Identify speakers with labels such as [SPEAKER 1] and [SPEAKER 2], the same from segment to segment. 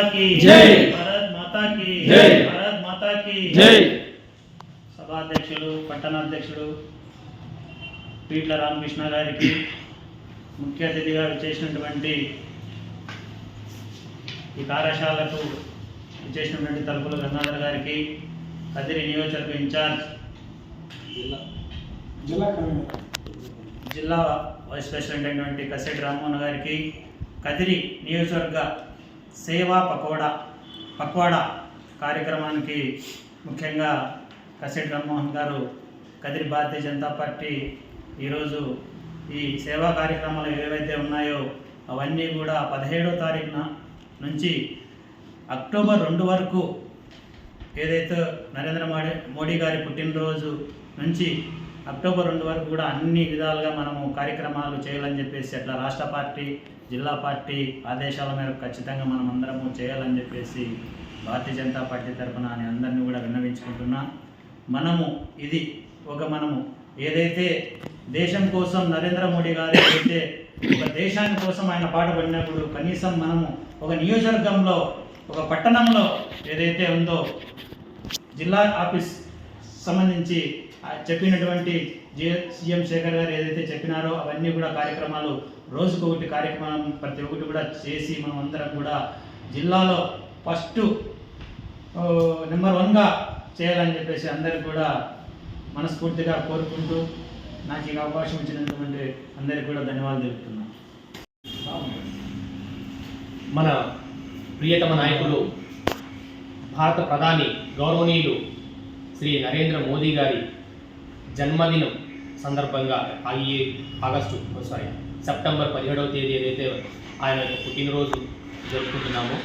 [SPEAKER 1] की
[SPEAKER 2] జై.
[SPEAKER 1] భారత్ మాతా की
[SPEAKER 2] జై.
[SPEAKER 1] భారత్ మాతా की
[SPEAKER 2] జై
[SPEAKER 1] సభాధ్యక్షుడు పట్టణాధ్యక్షుడు పీట్ల రామకృష్ణ గారికి ముఖ్య అతిథిగా విచ్చేసినటువంటి ఈ కార్యశాలకు విచ్చేసినటువంటి తలుపుల గంగాధర్ గారికి కదిరి నియోజకవర్గ ఇన్ఛార్జ్ జిల్లా వైస్ ప్రెసిడెంట్ అయినటువంటి కసెటి రామ్మోహన్ గారికి కదిరి నియోజకవర్గ సేవా పకోడా పక్వాడా కార్యక్రమానికి ముఖ్యంగా కసిడ్ రామ్మోహన్ గారు కదిరి భారతీయ జనతా పార్టీ ఈరోజు ఈ సేవా కార్యక్రమాలు ఏవైతే ఉన్నాయో అవన్నీ కూడా పదిహేడో తారీఖున నుంచి అక్టోబర్ రెండు వరకు ఏదైతే నరేంద్ర మోడీ మోడీ గారి పుట్టినరోజు నుంచి అక్టోబర్ రెండు వరకు కూడా అన్ని విధాలుగా మనము కార్యక్రమాలు చేయాలని చెప్పేసి అట్లా రాష్ట్ర పార్టీ జిల్లా పార్టీ ఆదేశాల మేరకు ఖచ్చితంగా మనం అందరము చేయాలని చెప్పేసి భారతీయ జనతా పార్టీ తరఫున అని అందరినీ కూడా విన్నవించుకుంటున్నా. మనము ఇది ఒక మనము ఏదైతే దేశం కోసం నరేంద్ర మోడీ గారు ఏదైతే ఒక దేశాని కోసం ఆయన పాటుపడినప్పుడు కనీసం మనము ఒక నియోజకవర్గంలో ఒక పట్టణంలో ఏదైతే ఉందో జిల్లా ఆఫీస్ సంబంధించి చెప్పినటువంటి జే సీఎం శేఖర్ గారు ఏదైతే చెప్పినారో అవన్నీ కూడా కార్యక్రమాలు రోజుకు ఒకటి కార్యక్రమం ప్రతి ఒక్కటి కూడా చేసి మనం అందరం కూడా జిల్లాలో ఫస్ట్ నెంబర్ వన్గా చేయాలని చెప్పేసి అందరికి కూడా మనస్ఫూర్తిగా కోరుకుంటూ నాకు ఈ అవకాశం ఇచ్చినటువంటి అందరికి కూడా ధన్యవాదాలు తెలుపుతున్నాను.
[SPEAKER 2] మన ప్రియతమ నాయకులు భారత ప్రధాని గౌరవనీయులు శ్రీ నరేంద్ర మోదీ గారి జన్మదినం సందర్భంగా ఆ ఈ ఆగస్టు సారీ సెప్టెంబర్ పదిహేడవ తేదీ ఏదైతే ఆయన యొక్క పుట్టినరోజు జరుపుకుంటున్నామో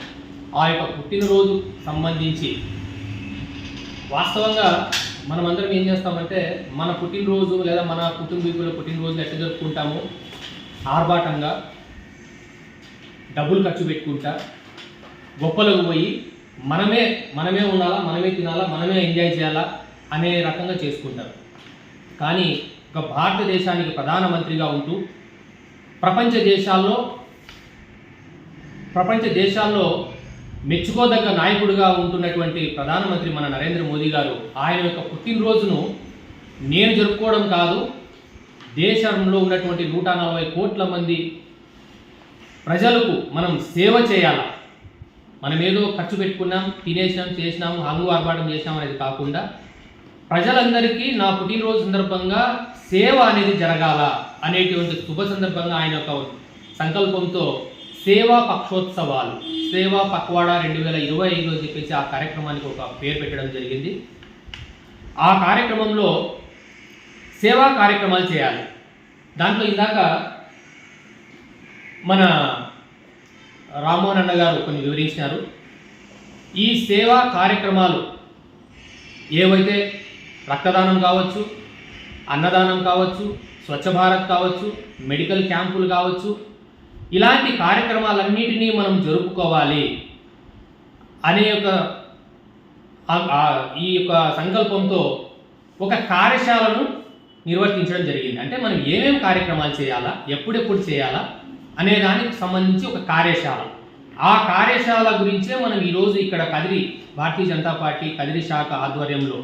[SPEAKER 2] ఆ యొక్క పుట్టినరోజు సంబంధించి వాస్తవంగా మనమందరం ఏం చేస్తామంటే మన పుట్టినరోజు లేదా మన కుటుంబీకుల పుట్టినరోజులు ఎట్లా జరుపుకుంటాము ఆర్భాటంగా డబ్బులు ఖర్చు పెట్టుకుంటా గొప్పలకు పోయి మనమే మనమే ఉండాలా మనమే తినాలా మనమే ఎంజాయ్ చేయాలా అనే రకంగా చేసుకుంటారు. కానీ ఒక భారతదేశానికి ప్రధానమంత్రిగా ఉంటూ ప్రపంచ దేశాల్లో ప్రపంచ దేశాల్లో మెచ్చుకోదగ్గ నాయకుడిగా ఉంటున్నటువంటి ప్రధానమంత్రి మన నరేంద్ర మోదీ గారు ఆయన యొక్క పుట్టినరోజును నేను జరుపుకోవడం కాదు దేశంలో ఉన్నటువంటి నూట నలభై కోట్ల మంది ప్రజలకు మనం సేవ చేయాల? మనం ఏదో ఖర్చు పెట్టుకున్నాం తినేసినాం చేసినాం హంగు ఆర్భాటం చేసినాం అనేది కాకుండా ప్రజలందరికీ నా పుట్టినరోజు సందర్భంగా సేవ అనేది జరగాల? అనేటువంటి శుభ సందర్భంగా ఆయన ఒక సంకల్పంతో సేవా పక్షోత్సవాలు సేవా పక్వాడా రెండు వేల ఇరవై ఐదు అని చెప్పేసి ఆ కార్యక్రమానికి ఒక పేరు పెట్టడం జరిగింది. ఆ కార్యక్రమంలో సేవా కార్యక్రమాలు చేయాలి. దాంట్లో ఇందాక మన రామ్మోహన్ అన్న గారు కొన్ని వివరించినారు. ఈ సేవా కార్యక్రమాలు ఏవైతే రక్తదానం కావచ్చు అన్నదానం కావచ్చు స్వచ్ఛ భారత్ కావచ్చు మెడికల్ క్యాంపులు కావచ్చు ఇలాంటి కార్యక్రమాలన్నిటినీ మనం జరుపుకోవాలి అనే యొక్క ఈ యొక్క సంకల్పంతో ఒక కార్యశాలను నిర్వర్తించడం జరిగింది. అంటే మనం ఏమేమి కార్యక్రమాలు చేయాలా ఎప్పుడెప్పుడు చేయాలా అనే దానికి సంబంధించి ఒక కార్యశాల. ఆ కార్యశాల గురించే మనం ఈరోజు ఇక్కడ కదిరి భారతీయ జనతా పార్టీ కదిరి శాఖ ఆధ్వర్యంలో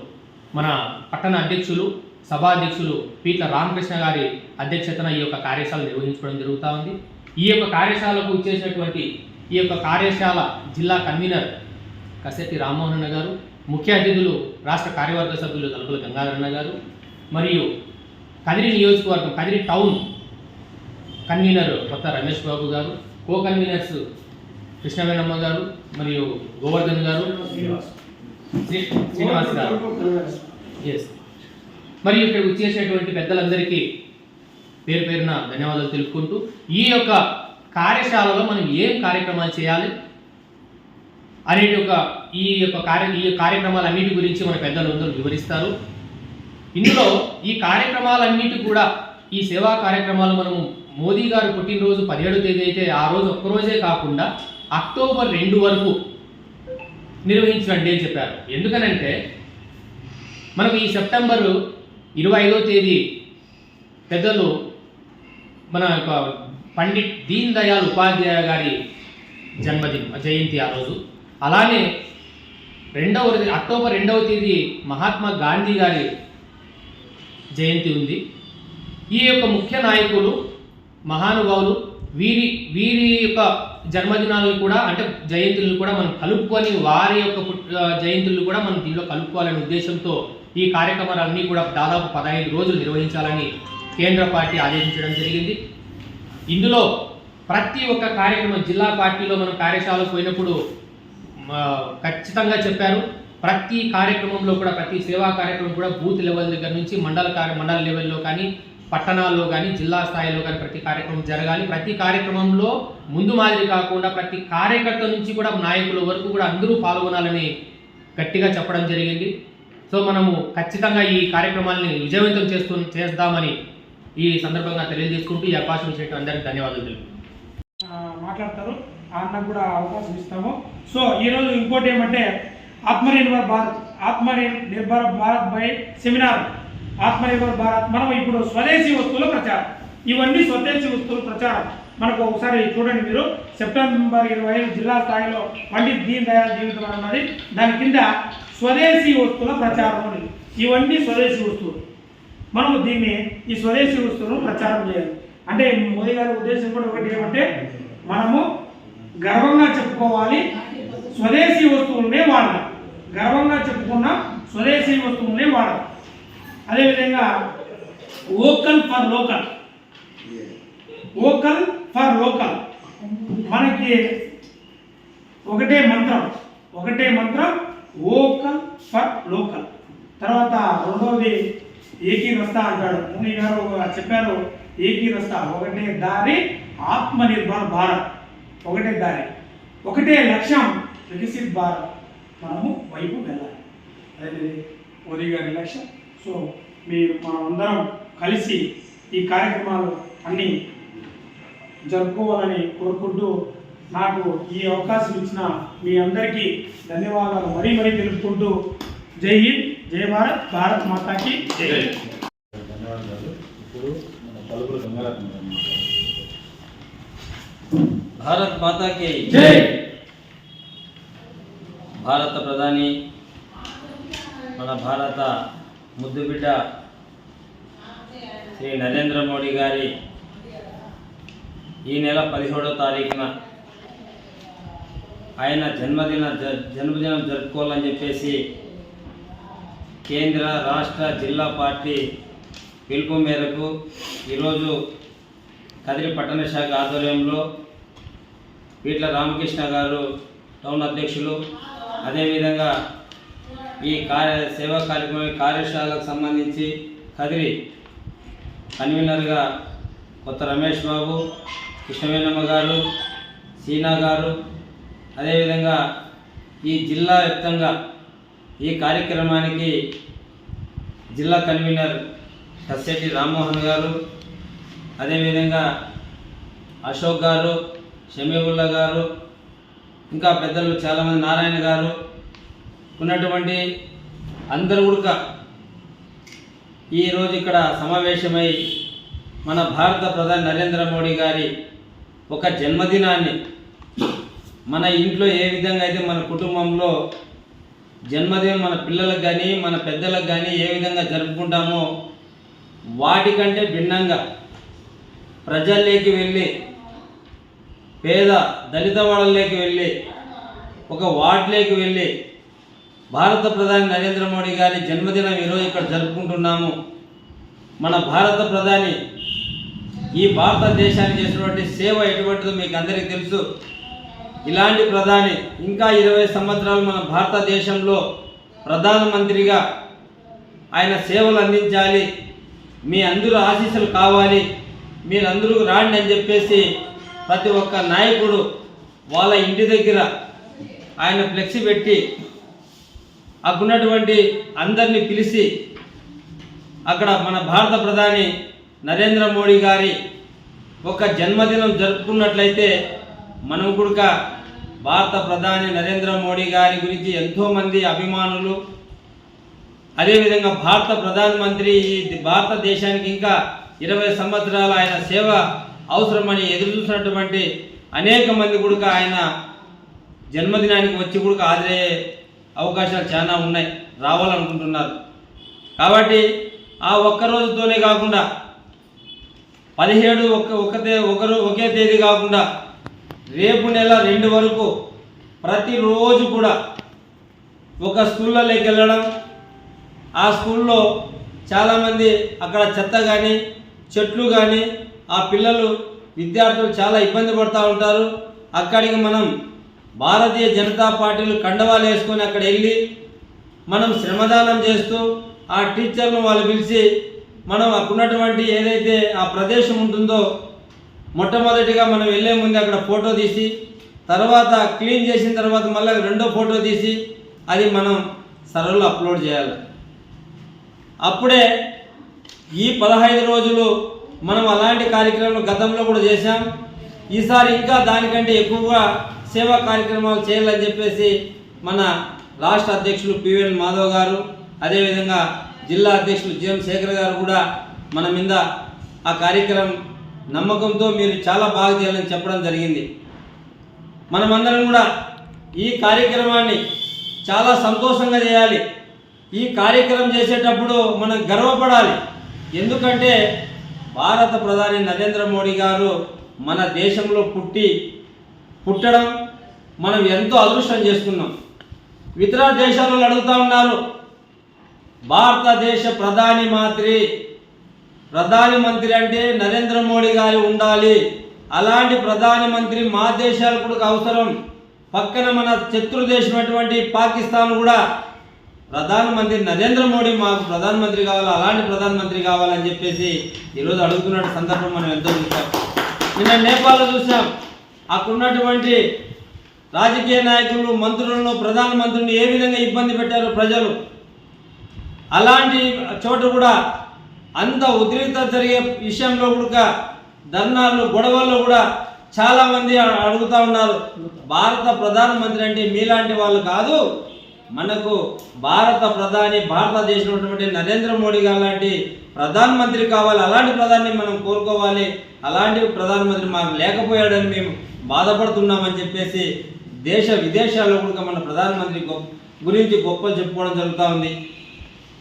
[SPEAKER 2] మన పట్టణ అధ్యక్షులు సభాధ్యక్షులు పీట్ల రామకృష్ణ గారి అధ్యక్షతన ఈ యొక్క కార్యశాల నిర్వహించుకోవడం జరుగుతూ ఉంది. ఈ యొక్క కార్యశాలకు ఇచ్చేసినటువంటి ఈ యొక్క కార్యశాల జిల్లా కన్వీనర్ కసెట్టి రామ్మోహన్ గారు ముఖ్య అతిథులు రాష్ట్ర కార్యవర్గ సభ్యులు తలుపుల గంగాధరన్న గారు మరియు కదిరి నియోజకవర్గం కదిరి టౌన్ కన్వీనర్ కొత్త రమేష్ బాబు గారు కో కన్వీనర్స్ కృష్ణవేణమ్మ గారు మరియు గోవర్ధన్ గారు శ్రీ- శ్రీనివాస్ గారు. ఎస్ మరియు ఇక్కడ వచ్చేసినటువంటి పెద్దలందరికీ పేరు పేరున ధన్యవాదాలు తెలుపుకుంటూ ఈ యొక్క కార్యశాలలో మనం ఏం కార్యక్రమాలు చేయాలి అనే యొక్క ఈ యొక్క కార్య ఈ కార్యక్రమాలన్నిటి గురించి మన పెద్దలందరూ వివరిస్తారు. ఇందులో ఈ కార్యక్రమాలన్నిటి కూడా ఈ సేవా కార్యక్రమాలు మనము మోదీ గారు పుట్టినరోజు పదిహేడు తేదీ అయితే ఆ రోజు ఒక్కరోజే కాకుండా అక్టోబర్ రెండు వరకు నిర్వహించండి అని చెప్పారు. ఎందుకనంటే మనకు ఈ సెప్టెంబరు ఇరవై ఐదో తేదీ పెద్దలు మన యొక్క పండిట్ దీన్ దయాళ్ ఉపాధ్యాయ గారి జన్మదిన జయంతి ఆ రోజు. అలానే రెండవ అక్టోబర్ రెండవ తేదీ మహాత్మా గాంధీ గారి జయంతి ఉంది. ఈ యొక్క ముఖ్య నాయకులు మహానుభావులు వీరి వీరి యొక్క జన్మదినాలను కూడా అంటే జయంతులను కూడా మనం కలుపుకొని వారి యొక్క జయంతులను కూడా మనం దీనిలో కలుపుకోవాలనే ఉద్దేశంతో ఈ కార్యక్రమాలన్నీ కూడా దాదాపు పదహైదు రోజులు నిర్వహించాలని కేంద్ర పార్టీ ఆదేశించడం జరిగింది. ఇందులో ప్రతి ఒక్క కార్యక్రమం జిల్లా పార్టీలో మనం కార్యశాలకు పోయినప్పుడు ఖచ్చితంగా చెప్పారు. ప్రతి కార్యక్రమంలో కూడా ప్రతి సేవా కార్యక్రమం కూడా బూత్ లెవెల్ దగ్గర నుంచి మండల కార్య మండల లెవెల్లో కానీ పట్టణాల్లో కానీ జిల్లా స్థాయిలో కానీ ప్రతి కార్యక్రమం జరగాలి. ప్రతి కార్యక్రమంలో ముందు మాదిరి కాకుండా ప్రతి కార్యకర్త నుంచి కూడా నాయకుల వరకు కూడా అందరూ పాల్గొనాలని గట్టిగా చెప్పడం జరిగింది. సో మనము ఖచ్చితంగా ఈ కార్యక్రమాన్ని విజయవంతం చేస్తూ చేద్దామని ఈ సందర్భంగా తెలియజేసుకుంటూ ఈ అవకాశం ఇచ్చినట్టు అందరికీ ధన్యవాదాలు తెలుపు
[SPEAKER 3] మాట్లాడతారు. ఆ అన్నకు కూడా అవకాశం ఇస్తాము. సో ఈరోజు ఇంకోటి ఏమంటే ఆత్మనిర్భర్ భారత్ ఆత్మనిర్భర్ భారత్ బై సెమినార్. ఆత్మనిర్భర్ భారత్ మనం ఇప్పుడు స్వదేశీ వస్తువుల ప్రచారం. ఇవన్నీ స్వదేశీ వస్తువుల ప్రచారం. మనకు ఒకసారి చూడండి మీరు. సెప్టెంబర్ ఇరవై ఐదు జిల్లా స్థాయిలో పండిత్ దీన్ దయాళ్ జీవితం అన్నది దాని కింద స్వదేశీ వస్తువుల ప్రచారం ఇవన్నీ స్వదేశీ వస్తువులు. మనము దీన్ని ఈ స్వదేశీ వస్తువులను ప్రచారం చేయాలి. అంటే మోదీ గారి ఉద్దేశం కూడా ఒకటి ఏమంటే మనము గర్వంగా చెప్పుకోవాలి స్వదేశీ వస్తువులనే వాడాలి. గర్వంగా చెప్పుకున్న స్వదేశీ వస్తువులనే వాడాలి. అదేవిధంగా vocal for local. Vocal for local. మనకి ఒకటే మంత్రం ఒకటే మంత్రం ఓకల్ ఫర్ లోకల్. తర్వాత రెండవది ఏకీరస్త అంటాడు. ముని గారు చెప్పారు ఏకీరస్త ఒకటే దారి ఆత్మనిర్భర్ భారత్ ఒకటే దారి. ఒకటే లక్ష్యం వికసిత్ భారత్. మనము వైపు వెళ్ళాలి. అదే మోదీ గారి లక్ష్యం. సో మీరు మనం అందరం కలిసి ఈ కార్యక్రమాలు అన్నీ జరుపుకోవాలని కోరుకుంటూ నాకు ఈ అవకాశం ఇచ్చిన మీ అందరికీ ధన్యవాదాలు మరీ మరీ తెలుపుకుంటూ జై హింద్ జై భారత్ భారత్ మాతాకి జై.
[SPEAKER 4] ధన్యవాదాలు. ఇప్పుడు మన పలువురు గంగారత్న.
[SPEAKER 5] భారత్ మాతాకి
[SPEAKER 3] జై.
[SPEAKER 5] భారత ప్రధాని మన భారత ముద్దుబిడ్డ శ్రీ నరేంద్ర మోడీ గారి ఈ నెల పదిహేడో తారీఖున ఆయన జన్మదిన జ- జన్మదినం జరుపుకోవాలని చెప్పేసి కేంద్ర రాష్ట్ర జిల్లా పార్టీ పిలుపు మేరకు ఈరోజు కదిరి పట్టణ శాఖ ఆధ్వర్యంలో వీట్ల రామకృష్ణ గారు టౌన్ అధ్యక్షులు. అదేవిధంగా ఈ కార్య సేవా కార్యక్రమం కార్యశాలకు సంబంధించి కదిరి కన్వీనర్గా కొత్త రమేష్ బాబు కృష్ణవేణమ్మ గారు సీనా గారు అదేవిధంగా ఈ జిల్లా వ్యాప్తంగా ఈ కార్యక్రమానికి జిల్లా కన్వీనర్ కస్సెట్టి రామ్మోహన్ గారు అదేవిధంగా అశోక్ గారు షమీవుల్లా గారు ఇంకా పెద్దలు చాలామంది నారాయణ గారు ఉన్నటువంటి అందరూ కూడా ఈరోజు ఇక్కడ సమావేశమై మన భారత ప్రధాని నరేంద్ర మోడీ గారి ఒక జన్మదినాన్ని మన ఇంట్లో ఏ విధంగా అయితే మన కుటుంబంలో జన్మదినం మన పిల్లలకు కానీ మన పెద్దలకు కానీ ఏ విధంగా జరుపుకుంటామో వాటికంటే భిన్నంగా ప్రజల్లోకి వెళ్ళి పేద దళిత వాళ్ళలోకి వెళ్ళి ఒక వార్డులోకి వెళ్ళి భారత ప్రధాని నరేంద్ర మోడీ గారి జన్మదినం ఈరోజు ఇక్కడ జరుపుకుంటున్నాము. మన భారత ప్రధాని ఈ భారతదేశానికి చేసినటువంటి సేవ ఎటువంటిదో మీకు అందరికీ తెలుసు. ఇలాంటి ప్రధాని ఇంకా ఇరవై సంవత్సరాలు మన భారతదేశంలో ప్రధానమంత్రిగా ఆయన సేవలు అందించాలి. మీ అందరూ ఆశీస్సులు కావాలి. మీరందరూ రాండి అని చెప్పేసి ప్రతి ఒక్క నాయకుడు వాళ్ళ ఇంటి దగ్గర ఆయన ఫ్లెక్సీ పెట్టి అక్కడున్నటువంటి అందరినీ పిలిచి అక్కడ మన భారత ప్రధాని నరేంద్ర మోడీ గారి ఒక జన్మదినం జరుపుకున్నట్లయితే మనం కూడా భారత ప్రధాని నరేంద్ర మోడీ గారి గురించి ఎంతోమంది అభిమానులు అదేవిధంగా భారత ప్రధానమంత్రి ఈ భారతదేశానికి ఇంకా ఇరవై సంవత్సరాలు ఆయన సేవ అవసరమని ఎదురు చూసినటువంటి అనేక మంది కూడా ఆయన జన్మదినానికి వచ్చి కూడా హాజరయ్యే అవకాశాలు చాలా ఉన్నాయి రావాలనుకుంటున్నారు. కాబట్టి ఆ ఒక్క రోజుతోనే కాకుండా పదిహేడు ఒక ఒకతే ఒకరు ఒకే తేదీ కాకుండా రేపు నెల రెండు వరకు ప్రతిరోజు కూడా ఒక స్కూళ్ళలోకి వెళ్ళడం ఆ స్కూల్లో చాలామంది అక్కడ చెత్త కానీ చెట్లు కానీ ఆ పిల్లలు విద్యార్థులు చాలా ఇబ్బంది పడుతూ ఉంటారు. అక్కడికి మనం భారతీయ జనతా పార్టీలు కండవాలు వేసుకొని అక్కడ వెళ్ళి మనం శ్రమదానం చేస్తూ ఆ టీచర్ను వాళ్ళు పిలిచి మనం అక్కడ ఉన్నటువంటి ఏదైతే ఆ ప్రదేశం ఉంటుందో మొట్టమొదటిగా మనం వెళ్ళే ముందు అక్కడ ఫోటో తీసి తర్వాత క్లీన్ చేసిన తర్వాత మళ్ళీ రెండో ఫోటో తీసి అది మనం సర్వర్లో అప్లోడ్ చేయాలి. అప్పుడే ఈ పదహైదు రోజులు మనం అలాంటి కార్యక్రమాలు గతంలో కూడా చేశాం. ఈసారి ఇంకా దానికంటే ఎక్కువగా సేవా కార్యక్రమాలు చేయాలని చెప్పేసి మన రాష్ట్ర అధ్యక్షులు పివిఎన్ మాధవ్ గారు అదేవిధంగా జిల్లా అధ్యక్షులు జిఎం శేఖర్ గారు కూడా మన మీద ఆ కార్యక్రమం నమ్మకంతో మీరు చాలా బాగా చేయాలని చెప్పడం జరిగింది. మనమందరం కూడా ఈ కార్యక్రమాన్ని చాలా సంతోషంగా చేయాలి. ఈ కార్యక్రమం చేసేటప్పుడు మనం గర్వపడాలి. ఎందుకంటే భారత ప్రధాని నరేంద్ర మోడీ గారు మన దేశంలో పుట్టి పుట్టడం మనం ఎంతో అదృష్టం చేసుకున్నాం. ఇతర దేశాలలో అడుగుతా ఉన్నారు భారతదేశ ప్రధాని మాత్రి ప్రధాని మంత్రి అంటే నరేంద్ర మోడీ గారు ఉండాలి. అలాంటి ప్రధానమంత్రి మా దేశాలకు కూడా అవసరం. పక్కన మన శత్రు దేశం అటువంటి పాకిస్తాన్ కూడా ప్రధానమంత్రి నరేంద్ర మోడీ మాకు ప్రధానమంత్రి కావాలి అలాంటి ప్రధానమంత్రి కావాలని చెప్పేసి ఈరోజు అడుగుతున్న సందర్భం మనం ఎంతో చూసాం నిన్న నేపాల్లో చూసాం అక్కడున్నటువంటి రాజకీయ నాయకులు మంత్రులను ప్రధానమంత్రిని ఏ విధంగా ఇబ్బంది పెట్టారు ప్రజలు. అలాంటి చోట కూడా అంత ఉద్రిక్త జరిగే విషయంలో కూడా ధర్నాలు గొడవల్లో కూడా చాలా మంది అడుగుతా ఉన్నారు. భారత ప్రధానమంత్రి అంటే మీలాంటి వాళ్ళు కాదు. మనకు భారత ప్రధాని భారతదేశంలో ఉన్నటువంటి నరేంద్ర మోడీ గారు లాంటి ప్రధానమంత్రి కావాలి. అలాంటి ప్రధాని మనం కోరుకోవాలి. అలాంటి ప్రధానమంత్రి మాకు లేకపోయాడని మేము బాధపడుతున్నామని చెప్పేసి దేశ విదేశాల్లో కూడా మన ప్రధానమంత్రి గొప్ప గురించి గొప్పలు చెప్పుకోవడం జరుగుతూ ఉంది.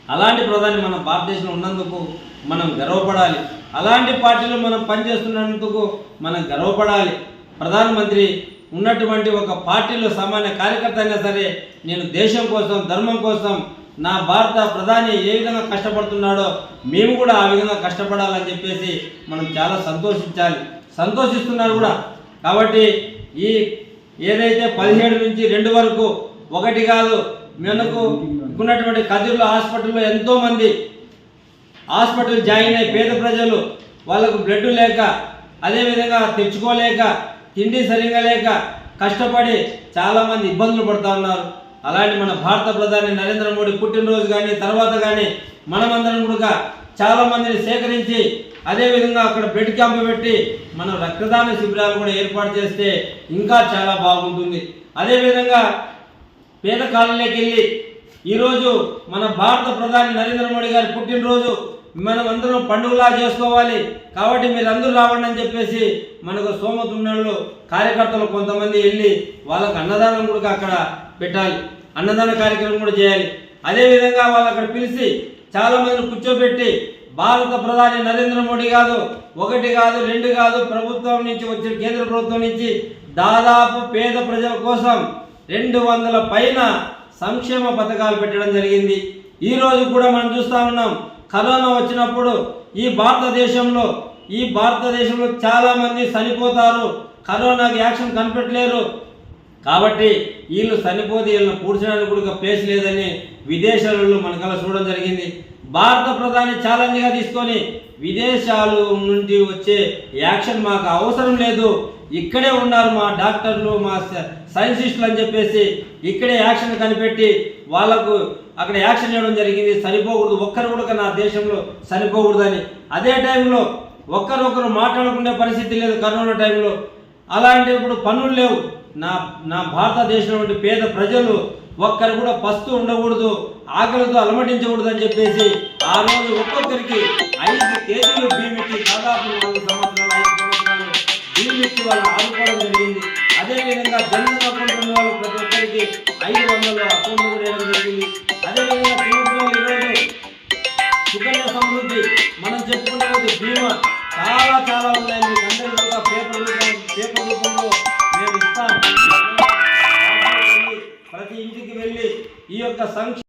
[SPEAKER 5] అలాంటి ప్రధాని మన భారతదేశంలో ఉన్నందుకు మనం గర్వపడాలి. అలాంటి పార్టీలో మనం పనిచేస్తున్నందుకు మనం గర్వపడాలి. ప్రధానమంత్రి ఉన్నటువంటి ఒక పార్టీలో సామాన్య కార్యకర్త అయినా సరే నేను దేశం కోసం ధర్మం కోసం నా భారత ప్రధాని ఏ విధంగా కష్టపడుతున్నాడో మేము కూడా ఆ విధంగా కష్టపడాలని చెప్పేసి మనం చాలా సంతోషించాలి. సంతోషిస్తున్నారు కూడా. కాబట్టి ఈ ఏదైతే పదిహేడు నుంచి రెండు వరకు ఒకటి కాదు మనకు ఉన్నటువంటి కదిర్లో హాస్పిటల్లో ఎంతోమంది హాస్పిటల్ జాయిన్ అయ్యి పేద ప్రజలు వాళ్ళకు బ్లడ్ లేక అదేవిధంగా తెచ్చుకోలేక తిండి సరిగా లేక కష్టపడి చాలామంది ఇబ్బందులు పడుతూ ఉన్నారు. అలాంటి మన భారత ప్రధాని నరేంద్ర మోడీ పుట్టినరోజు కానీ తర్వాత కానీ మనమందరం కూడా చాలామందిని సేకరించి అదేవిధంగా అక్కడ బ్లడ్ క్యాంప్ పెట్టి మనం రక్తదాన శిబిరాలు కూడా ఏర్పాటు చేస్తే ఇంకా చాలా బాగుంటుంది. అదేవిధంగా పేద కాలనీకి వెళ్ళి ఈరోజు మన భారత ప్రధాని నరేంద్ర మోడీ గారి పుట్టినరోజు మనం అందరం పండుగలా చేసుకోవాలి. కాబట్టి మీరు అందరూ రావండి అని చెప్పేసి మనకు సోమతున్నళ్ళు కార్యకర్తలు కొంతమంది వెళ్ళి వాళ్ళకు అన్నదానం కూడా అక్కడ పెట్టాలి. అన్నదాన కార్యక్రమం కూడా చేయాలి. అదేవిధంగా వాళ్ళు అక్కడ పిలిచి చాలామందిని కూర్చోబెట్టి భారత ప్రధాని నరేంద్ర మోడీ కాదు ఒకటి కాదు రెండు కాదు ప్రభుత్వం నుంచి వచ్చిన కేంద్ర ప్రభుత్వం నుంచి దాదాపు పేద ప్రజల కోసం రెండు వందల పైన సంక్షేమ పథకాలు పెట్టడం జరిగింది. ఈరోజు కూడా మనం చూస్తా ఉన్నాం. కరోనా వచ్చినప్పుడు ఈ భారతదేశంలో ఈ భారతదేశంలో చాలామంది చనిపోతారు. కరోనాకి యాక్షన్ కనిపెట్టలేరు. కాబట్టి వీళ్ళు చనిపోతే వీళ్ళని పూడ్చడానికి కూడా ప్లేస్ లేదని విదేశాలలో మనకలా చూడడం జరిగింది. భారత ప్రధాని ఛాలెంజ్గా తీసుకొని విదేశాలు నుండి వచ్చే యాక్షన్ మాకు అవసరం లేదు. ఇక్కడే ఉన్నారు మా డాక్టర్లు మా స- సైంటిస్టులు అని చెప్పేసి ఇక్కడే యాక్షన్ కనిపెట్టి వాళ్ళకు అక్కడ యాక్షన్ చేయడం జరిగింది. సరిపోకూడదు. ఒక్కరు కూడా నా దేశంలో సరిపోకూడదని. అదే టైంలో ఒక్కరొకరు మాట్లాడుకునే పరిస్థితి లేదు కరోనా టైంలో. అలాంటి ఇప్పుడు పనులు లేవు. నా నా భారతదేశంలో పేద ప్రజలు ఒక్కరు కూడా పస్తు ఉండకూడదు ఆకలితో అలమటించకూడదు అని చెప్పేసి ఆ రోజు ఒక్కొక్కరికి ఐదు కేజీలు భీమిచ్చి దాదాపు నాలుగు సంవత్సరాలు ఐదు సంవత్సరాలు వాళ్ళు ఆదుకోవడం జరిగింది. అదేవిధంగా వాళ్ళు ప్రతి ఒక్కరికి ఐదు వేయడం జరిగింది. అదేవిధంగా ఈరోజు సుకన్య సమృద్ధి మనం బీమా. చాలా చాలా ఉన్నాయి. అందరికీ యొక్క సంక్ష